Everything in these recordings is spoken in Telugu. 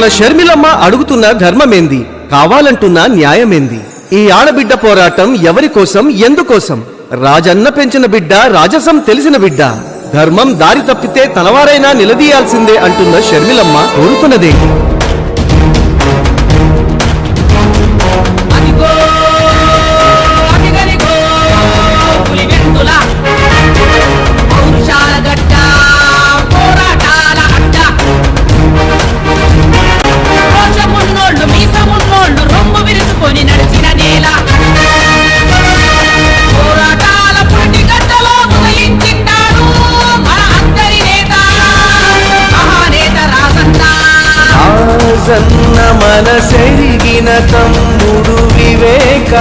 మన షర్మిలమ్మ అడుగుతున్న ధర్మమేంది? కావాలంటున్న న్యాయమేంది? ఈ ఆడబిడ్డ పోరాటం ఎవరి కోసం ఎందుకోసం? రాజన్న పెంచిన బిడ్డ రాజసం తెలిసిన బిడ్డ. ధర్మం దారి తప్పితే తనవారైనా నిలదీయాల్సిందే అంటున్న షర్మిలమ్మ కోరుతున్నదేంటి వివేక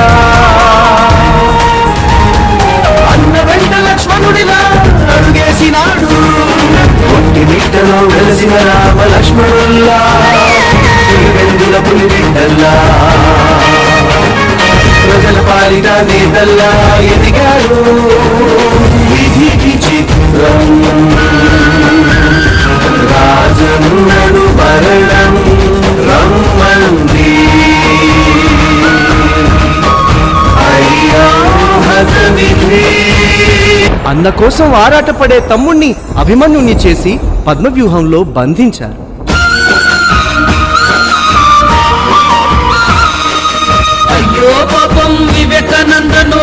అన్న వెంట లక్ష్మణుడిలా అడుగేసినాడు. ఒంటి బిడ్డలో వెలసిన రామ లక్ష్మణుల్లా వెందుల పులి బిడ్డల్లా. ప్రజల పాలిట నేతల్లా ఎదిగాడు విధికి చిత్రం. రాజన్నడు మరణం రమ్మంది అన్న కోసం ఆరాటపడే తమ్ముణ్ణి అభిమన్యుణ్ణి చేసి పద్మవ్యూహంలో బంధించారు. అయ్యో పాపం వివేకానందను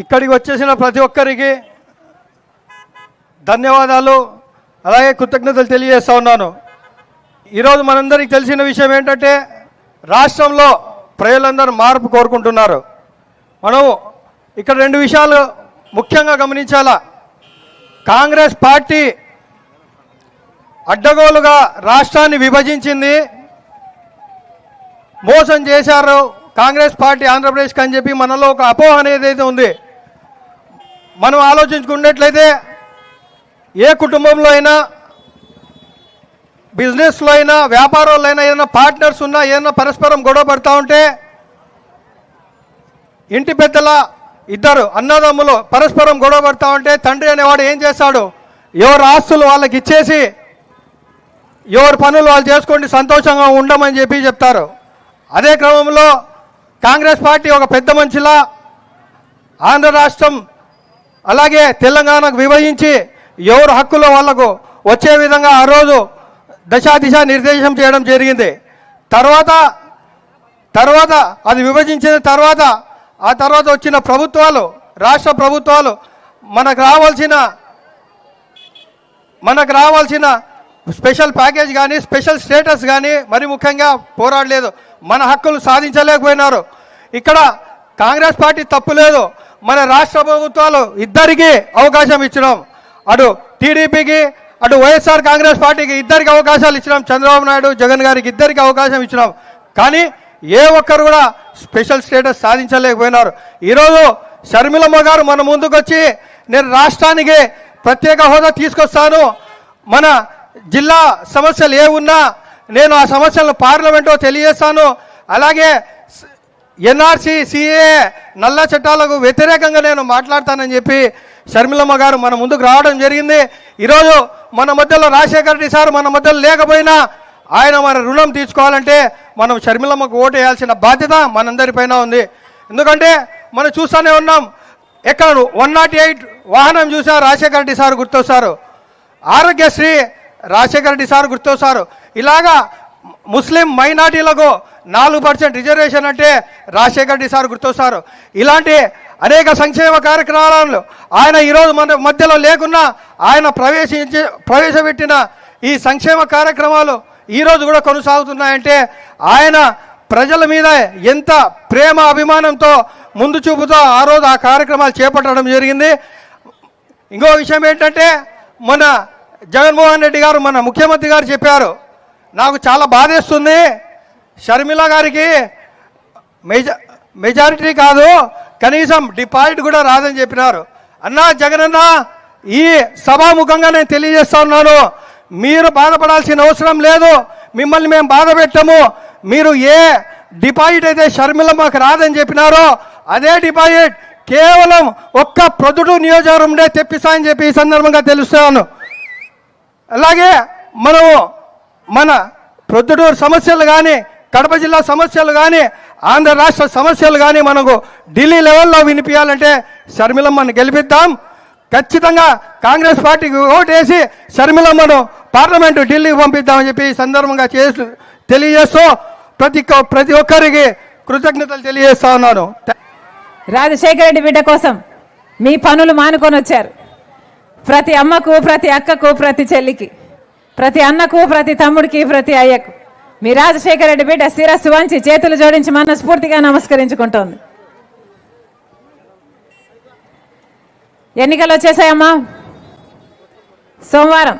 ఇక్కడికి వచ్చేసిన ప్రతి ఒక్కరికి ధన్యవాదాలు. అలాగే కృతజ్ఞతలు తెలియజేస్తూ ఉన్నాను. ఈరోజు మనందరికీ తెలిసిన విషయం ఏంటంటే రాష్ట్రంలో ప్రజలందరూ మార్పు కోరుకుంటున్నారు. మనం ఇక్కడ రెండు విషయాలు ముఖ్యంగా గమనించాలా. కాంగ్రెస్ పార్టీ అడ్డగోలుగా రాష్ట్రాన్ని విభజించింది మోసం చేశారు కాంగ్రెస్ పార్టీ ఆంధ్రప్రదేశ్కి అని చెప్పి మనలో ఒక అపోహ అనేది అయితే ఉంది మనం ఆలోచించుకున్నట్లయితే ఏ కుటుంబంలో అయినా బిజినెస్లో అయినా వ్యాపారంలో అయినా ఏదైనా పార్ట్నర్స్ ఉన్నా ఏదైనా పరస్పరం గొడవ పడతా ఉంటే ఇంటి పెద్దల ఇద్దరు అన్నదమ్ములు పరస్పరం గొడవ పడతా ఉంటే తండ్రి అనేవాడు ఏం చేస్తాడు? ఎవరు ఆస్తులు వాళ్ళకి ఇచ్చేసి ఎవరి పనులు వాళ్ళు చేసుకోండి సంతోషంగా ఉండమని చెప్పి చెప్తారు. అదే క్రమంలో కాంగ్రెస్ పార్టీ ఒక పెద్ద మనిషిలా ఆంధ్ర రాష్ట్రం అలాగే తెలంగాణకు విభజించి ఎవరు హక్కులో వాళ్ళకు వచ్చే విధంగా ఆ రోజు దశా దిశ నిర్దేశం చేయడం జరిగింది. తర్వాత తర్వాత అది విభజించిన తర్వాత ఆ తర్వాత వచ్చిన ప్రభుత్వాలు రాష్ట్ర ప్రభుత్వాలు మనకు రావాల్సిన మనకు రావాల్సిన స్పెషల్ ప్యాకేజ్ కానీ స్పెషల్ స్టేటస్ కానీ మరి ముఖ్యంగా పోరాడలేదు. మన హక్కులు సాధించలేకపోయినారు. ఇక్కడ కాంగ్రెస్ పార్టీ తప్పు లేదు. మన రాష్ట్ర ప్రభుత్వాలు ఇద్దరికి అవకాశం ఇచ్చినాం. అటు టీడీపీకి అటు వైఎస్ఆర్ కాంగ్రెస్ పార్టీకి ఇద్దరికి అవకాశాలు ఇచ్చినాం. చంద్రబాబు నాయుడు జగన్ గారికి ఇద్దరికి అవకాశం ఇచ్చినాం. కానీ ఏ ఒక్కరు కూడా స్పెషల్ స్టేటస్ సాధించలేకపోయినారు. ఈరోజు షర్మిలమ్మ గారు మన ముందుకు వచ్చి నేను రాష్ట్రానికి ప్రత్యేక హోదా తీసుకొస్తాను. మన జిల్లా సమస్యలు ఏ ఉన్నా నేను ఆ సమస్యలను పార్లమెంట్లో తెలియజేస్తాను. అలాగే ఎన్ఆర్సీ సిఏ నల్ల చట్టాలకు వ్యతిరేకంగా నేను మాట్లాడతానని చెప్పి షర్మిలమ్మ గారు మన ముందుకు రావడం జరిగింది. ఈరోజు మన మధ్యలో రాజశేఖర రెడ్డి సార్ మన మధ్యలో లేకపోయినా ఆయన మన రుణం తీసుకోవాలంటే మనం షర్మిలమ్మకు ఓటు వేయాల్సిన బాధ్యత మనందరిపైన ఉంది. ఎందుకంటే మనం చూస్తూనే ఉన్నాం ఎక్కడ వన్ నాట్ ఎయిట్ వాహనం చూసా రాజశేఖర రెడ్డి సార్ గుర్తొస్తారు. ఆరోగ్యశ్రీ రాజశేఖర రెడ్డి సార్ గుర్తొస్తారు. ఇలాగా ముస్లిం మైనార్టీలకు నాలుగు పర్సెంట్ రిజర్వేషన్ అంటే రాజశేఖర రెడ్డి సార్ గుర్తొస్తారు. ఇలాంటి అనేక సంక్షేమ కార్యక్రమాలు ఆయన ఈరోజు మన మధ్యలో లేకున్నా ఆయన ప్రవేశించి ప్రవేశపెట్టిన ఈ సంక్షేమ కార్యక్రమాలు ఈరోజు కూడా కొనసాగుతున్నాయంటే ఆయన ప్రజల మీద ఎంత ప్రేమ అభిమానంతో ముందు చూపుతో ఆ రోజు ఆ కార్యక్రమాలు చేపట్టడం జరిగింది. ఇంకో విషయం ఏంటంటే మన జగన్మోహన్ రెడ్డి గారు మన ముఖ్యమంత్రి గారు చెప్పారు. నాకు చాలా బాధేస్తుంది. షర్మిల గారికి మెజ మెజారిటీ కాదు కనీసం డిపాజిట్ కూడా రాదని చెప్పినారు. అన్నా జగనన్న ఈ సభాముఖంగా నేను తెలియజేస్తా ఉన్నాను. మీరు బాధపడాల్సిన అవసరం లేదు. మిమ్మల్ని మేము బాధ పెట్టము. మీరు ఏ డిపాజిట్ అయితే షర్మిల మాకు రాదని చెప్పినారో అదే డిపాజిట్ కేవలం ఒక్క ప్రొద్దుటూ నియోజకవర్గంలో తెప్పిస్తా అని చెప్పి ఈ సందర్భంగా తెలుస్తాను. అలాగే మనము మన ప్రొద్దుటూరు సమస్యలు కానీ కడప జిల్లా సమస్యలు కానీ ఆంధ్ర రాష్ట్ర సమస్యలు కానీ మనకు ఢిల్లీ లెవెల్లో వినిపించాలంటే షర్మిలమ్మను గెలిపిద్దాం. ఖచ్చితంగా కాంగ్రెస్ పార్టీకి ఓటేసి షర్మిలమ్మను పార్లమెంటు ఢిల్లీకి పంపిద్దామని చెప్పి ఈ సందర్భంగా చేస్తూ తెలియజేస్తూ ప్రతి ప్రతి ఒక్కరికి కృతజ్ఞతలు తెలియజేస్తా ఉన్నాను. రాజశేఖర రెడ్డి బిడ్డ కోసం మీ పనులు మానుకొని వచ్చారు. ప్రతి అమ్మకు ప్రతి అక్కకు ప్రతి చెల్లికి ప్రతి అన్నకు ప్రతి తమ్ముడికి ప్రతి అయ్యకు. మీ రాజశేఖర రెడ్డి బిడ్డ శిరస్సు వంచి చేతులు జోడించి మనస్ఫూర్తిగా నమస్కరించుకుంటోంది. ఎన్నికలు వచ్చేసాయమ్మా. సోమవారం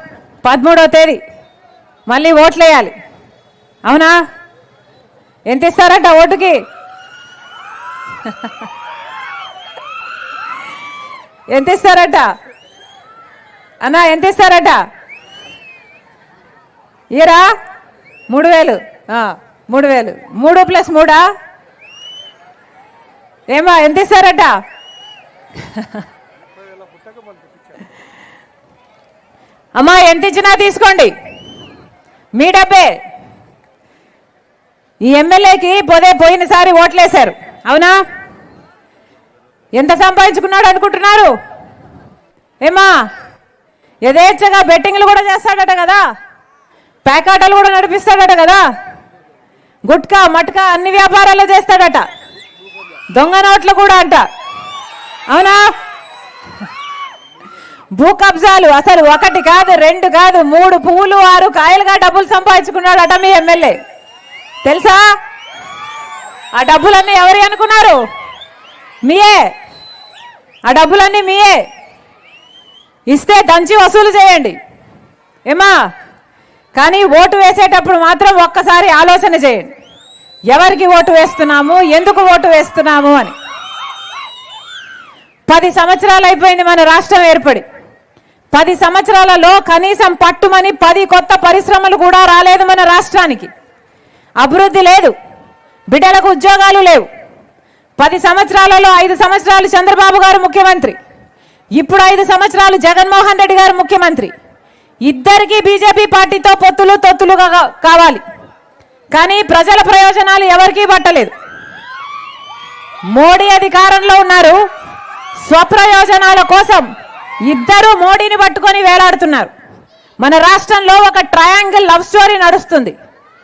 పదమూడవ తేదీ మళ్ళీ ఓట్లేయాలి. అవునా? ఎంత ఇస్తారట ఓటుకి? ఎంత ఇస్తారట? అన్నా ఎంత ఇస్తారట? ఇయరా మూడు వేలు. మూడు వేలు. మూడు ప్లస్ మూడా? ఏమా ఎంత ఇస్తారట? అమ్మా ఎంత ఇచ్చినా తీసుకోండి. మీ డబ్బే. ఈ ఎమ్మెల్యేకి పోదే పోయినసారి ఓట్లేశారు. అవునా? ఎంత సంపాదించుకున్నాడు అనుకుంటున్నారు? ఏమా? యథేచ్ఛగా బెట్టింగ్లు కూడా చేస్తాడట కదా. ప్యాకాటలు కూడా నడిపిస్తాడట కదా. గుట్కా మట్కా అన్ని వ్యాపారాలు చేస్తాడట. దొంగ నోట్లు కూడా అంట. అవునా? భూ కబ్జాలు అసలు ఒకటి కాదు రెండు కాదు మూడు పువ్వులు ఆరు కాయలుగా డబ్బులు సంపాదించుకున్నాడట మీ ఎమ్మెల్యే. తెలుసా? ఆ డబ్బులన్నీ ఎవరి అనుకున్నారు? మీయే. ఆ డబ్బులన్నీ మీయే. ఇస్తే దంచి వసూలు చేయండి. ఏమా? కానీ ఓటు వేసేటప్పుడు మాత్రం ఒక్కసారి ఆలోచన చేయండి. ఎవరికి ఓటు వేస్తున్నాము? ఎందుకు ఓటు వేస్తున్నాము అని. పది సంవత్సరాలు అయిపోయింది మన రాష్ట్రం ఏర్పడి. పది సంవత్సరాలలో కనీసం పట్టుమని పది కొత్త పరిశ్రమలు కూడా రాలేదు మన రాష్ట్రానికి. అభివృద్ధి లేదు. బిడ్డలకు ఉద్యోగాలు లేవు. పది సంవత్సరాలలో ఐదు సంవత్సరాలు చంద్రబాబు గారు ముఖ్యమంత్రి. ఇప్పుడు ఐదు సంవత్సరాలు జగన్మోహన్ రెడ్డి గారు ముఖ్యమంత్రి. ఇద్దరికి బీజేపీ పార్టీతో పొత్తులు తొత్తులుగా కావాలి. కానీ ప్రజల ప్రయోజనాలు ఎవరికీ పట్టలేదు. మోడీ అధికారంలో ఉన్నారు. స్వప్రయోజనాల కోసం ఇద్దరు మోడీని పట్టుకొని వేలాడుతున్నారు. మన రాష్ట్రంలో ఒక ట్రయాంగిల్ లవ్ స్టోరీ నడుస్తుంది.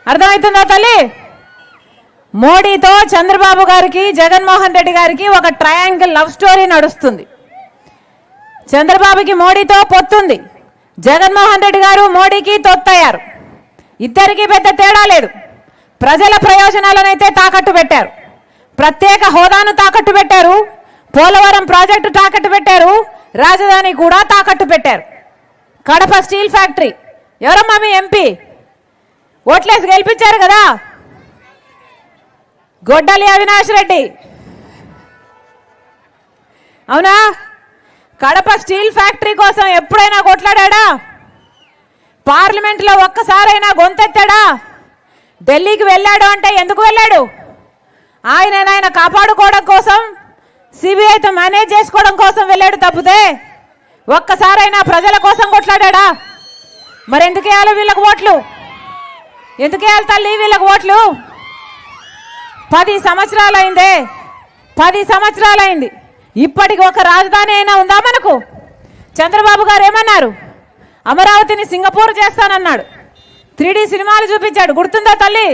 అర్థమవుతుందా తల్లి? మోడీతో చంద్రబాబు గారికి జగన్మోహన్ రెడ్డి గారికి ఒక ట్రయాంగిల్ లవ్ స్టోరీ నడుస్తుంది. చంద్రబాబుకి మోడీతో పొత్తుంది. జగన్మోహన్ రెడ్డి గారు మోడీకి తొత్తయ్యారు. ఇద్దరికి పెద్ద తేడా లేదు. ప్రజల ప్రయోజనాలనైతే తాకట్టు పెట్టారు. ప్రత్యేక హోదాను తాకట్టు పెట్టారు. పోలవరం ప్రాజెక్టు తాకట్టు పెట్టారు. రాజధాని కూడా తాకట్టు పెట్టారు. Kadapa steel factory. ఎవరమ్మా మీ ఎంపీ? ఓట్లేసి గెలిపించారు కదా? గొడ్డలి అవినాష్ రెడ్డి. అవునా? కడప స్టీల్ ఫ్యాక్టరీ కోసం ఎప్పుడైనా కొట్లాడా పార్లమెంట్లో ఒక్కసారైనా గొంతెత్తాడా? ఢిల్లీకి వెళ్ళాడు అంటే ఎందుకు వెళ్ళాడు? ఆయన ఆయన కాపాడుకోవడం కోసం సిబిఐతో మేనేజ్ చేసుకోవడం కోసం వెళ్ళాడు తప్పితే ఒక్కసారైనా ప్రజల కోసం కొట్లాడా మరి ఎందుకు వేయాలి వీళ్ళకి ఓట్లు? ఎందుకు వేయాలి తల్లి వీళ్ళకు ఓట్లు? పది సంవత్సరాలైందే. పది సంవత్సరాలైంది. ఇప్పటికి ఒక రాజధాని అయినా ఉందా మనకు? చంద్రబాబు గారు ఏమన్నారు? అమరావతిని సింగపూర్ చేస్తానన్నాడు. త్రీ సినిమాలు చూపించాడు. గుర్తుందా తల్లి?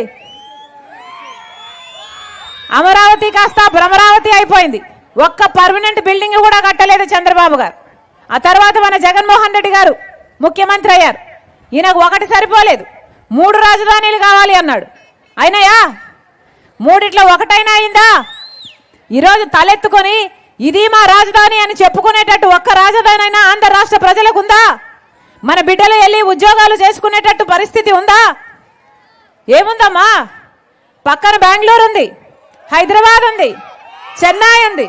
అమరావతి కాస్త భ్రమరావతి అయిపోయింది. ఒక్క పర్మనెంట్ బిల్డింగ్ కూడా కట్టలేదు చంద్రబాబు గారు. ఆ తర్వాత మన జగన్మోహన్ రెడ్డి గారు ముఖ్యమంత్రి అయ్యారు. ఈయనకు ఒకటి సరిపోలేదు. మూడు రాజధానులు కావాలి అన్నాడు. అయినాయా? మూడిట్లో ఒకటైనా అయిందా? ఈరోజు తలెత్తుకొని ఇది మా రాజధాని అని చెప్పుకునేటట్టు ఒక్క రాజధాని అయినా ఆంధ్ర రాష్ట్ర ప్రజలకు ఉందా మన బిడ్డలు వెళ్ళి ఉద్యోగాలు చేసుకునేటట్టు పరిస్థితి ఉందా? ఏముందమ్మా? పక్కన బెంగళూరు ఉంది హైదరాబాద్ ఉంది చెన్నై ఉంది.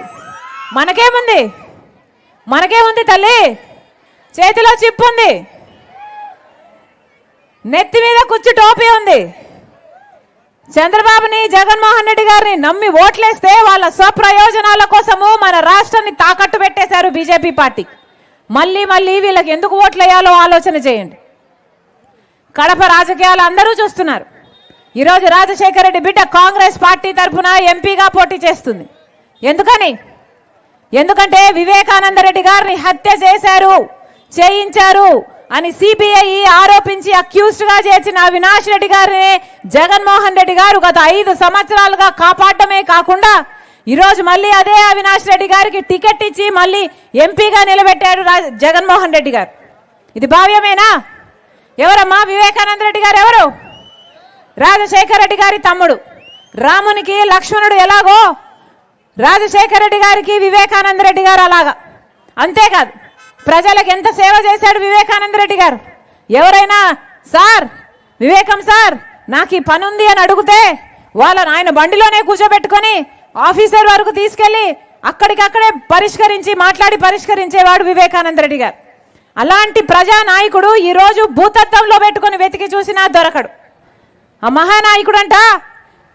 మనకేముంది? మనకేముంది తల్లి? చేతిలో చిప్పు ఉంది నెత్తి మీద కుచ్చు టోపీ ఉంది. చంద్రబాబుని జగన్మోహన్ రెడ్డి గారిని నమ్మి ఓట్లేస్తే వాళ్ళ స్వప్రయోజనాల కోసము మన రాష్ట్రాన్ని తాకట్టు పెట్టేశారు బీజేపీ పార్టీ. మళ్ళీ మళ్ళీ వీళ్ళకి ఎందుకు ఓట్లేయాలో ఆలోచన చేయండి. కడప రాజకీయాలు అందరూ చూస్తున్నారు. ఈరోజు రాజశేఖర రెడ్డి బిడ్డ కాంగ్రెస్ పార్టీ తరఫున ఎంపీగా పోటీ చేస్తుంది. ఎందుకని? ఎందుకంటే వివేకానంద రెడ్డి గారిని హత్య చేశారు చేయించారు. అని సిబిఐ ఆరోపించి అక్యూజ్డ్గా చేసిన అవినాష్ రెడ్డి గారిని జగన్మోహన్ రెడ్డి గారు గత ఐదు సంవత్సరాలుగా కాపాడటమే కాకుండా ఈరోజు మళ్ళీ అదే అవినాష్ రెడ్డి గారికి టికెట్ ఇచ్చి మళ్ళీ ఎంపీగా నిలబెట్టారు రా- జగన్మోహన్ రెడ్డి గారు. ఇది భావ్యమేనా? ఎవరమ్మా? వివేకానంద రెడ్డి గారు ఎవరు? రాజశేఖర రెడ్డి గారి తమ్ముడు. రామునికి లక్ష్మణుడు ఎలాగో? రాజశేఖర రెడ్డి గారికి వివేకానంద రెడ్డి గారు అలాగా. అంతేకాదు. ప్రజలకు ఎంత సేవ చేశాడు వివేకానంద రెడ్డి గారు? ఎవరైనా సార్ వివేకం సార్ నాకు ఈ పని ఉంది అని అడిగితే వాళ్ళని ఆయన బండిలోనే కూర్చోబెట్టుకొని ఆఫీసర్ వరకు తీసుకెళ్ళి అక్కడికక్కడే పరిష్కరించి మాట్లాడి పరిష్కరించేవాడు వివేకానంద రెడ్డి గారు. అలాంటి ప్రజా నాయకుడు ఈరోజు భూతత్వంలో పెట్టుకొని వెతికి చూసినా దొరకడు. ఆ మహానాయకుడంట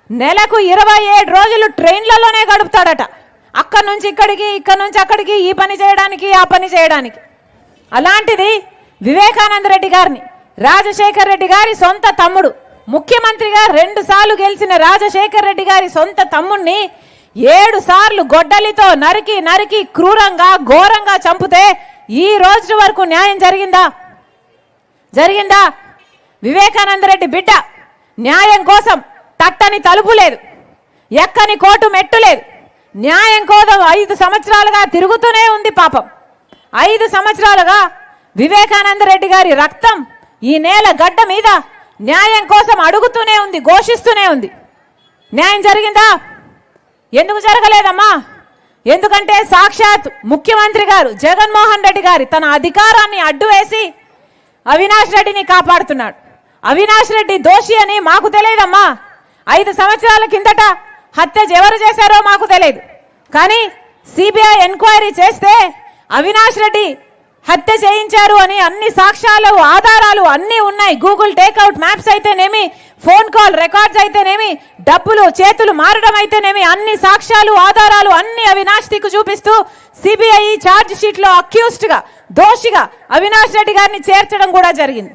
నెలకు ఇరవై ఏడు రోజులు ట్రైన్లలోనే గడుపుతాడట. అక్కడి నుంచి ఇక్కడికి ఇక్కడి నుంచి అక్కడికి ఈ పని చేయడానికి ఆ పని చేయడానికి. అలాంటిది వివేకానంద రెడ్డి గారిని రాజశేఖర్ రెడ్డి గారి సొంత తమ్ముడు ముఖ్యమంత్రిగా రెండు సార్లు గెలిచిన రాజశేఖర్ రెడ్డి గారి సొంత తమ్ముణ్ణి ఏడు సార్లు గొడ్డలితో నరికి నరికి క్రూరంగా ఘోరంగా చంపితే ఈ రోజు వరకు న్యాయం జరిగిందా? జరిగిందా? వివేకానంద రెడ్డి బిడ్డ న్యాయం కోసం తట్టని తలుపు లేదు. ఎక్కని కోటు మెట్టు లేదు. న్యాయం కోసం ఐదు సంవత్సరాలుగా తిరుగుతూనే ఉంది పాపం. ఐదు సంవత్సరాలుగా వివేకానంద రెడ్డి గారి రక్తం ఈ నేల గడ్డ మీద న్యాయం కోసం అడుగుతూనే ఉంది ఘోషిస్తూనే ఉంది. న్యాయం జరిగిందా? ఎందుకు జరగలేదమ్మా? ఎందుకంటే సాక్షాత్ ముఖ్యమంత్రి గారు జగన్మోహన్ రెడ్డి గారి తన అధికారాన్ని అడ్డు వేసి అవినాష్ రెడ్డిని కాపాడుతున్నాడు. అవినాష్ రెడ్డి దోషి అని మాకు తెలియదమ్మా. ఐదు సంవత్సరాల కిందట హత్య ఎవరు చేశారో మాకు తెలియదు కానీ సిబిఐ ఎంక్వైరీ చేస్తే అవినాష్ రెడ్డి హత్య చేయించారు అని అన్ని సాక్ష్యాలు ఆధారాలు అన్నీ ఉన్నాయి. గూగుల్ టేక్అవుట్ మ్యాప్స్ అయితేనేమి ఫోన్ కాల్ రికార్డ్స్ అయితేనేమి డబ్బులు చేతులు మారడం అయితేనేమి అన్ని సాక్ష్యాలు ఆధారాలు అన్ని అవినాష్ దిక్కు చూపిస్తూ సిబిఐ ఛార్జ్ షీట్లో అక్యూస్డ్గా దోషిగా అవినాష్ రెడ్డి గారిని చేర్చడం కూడా జరిగింది.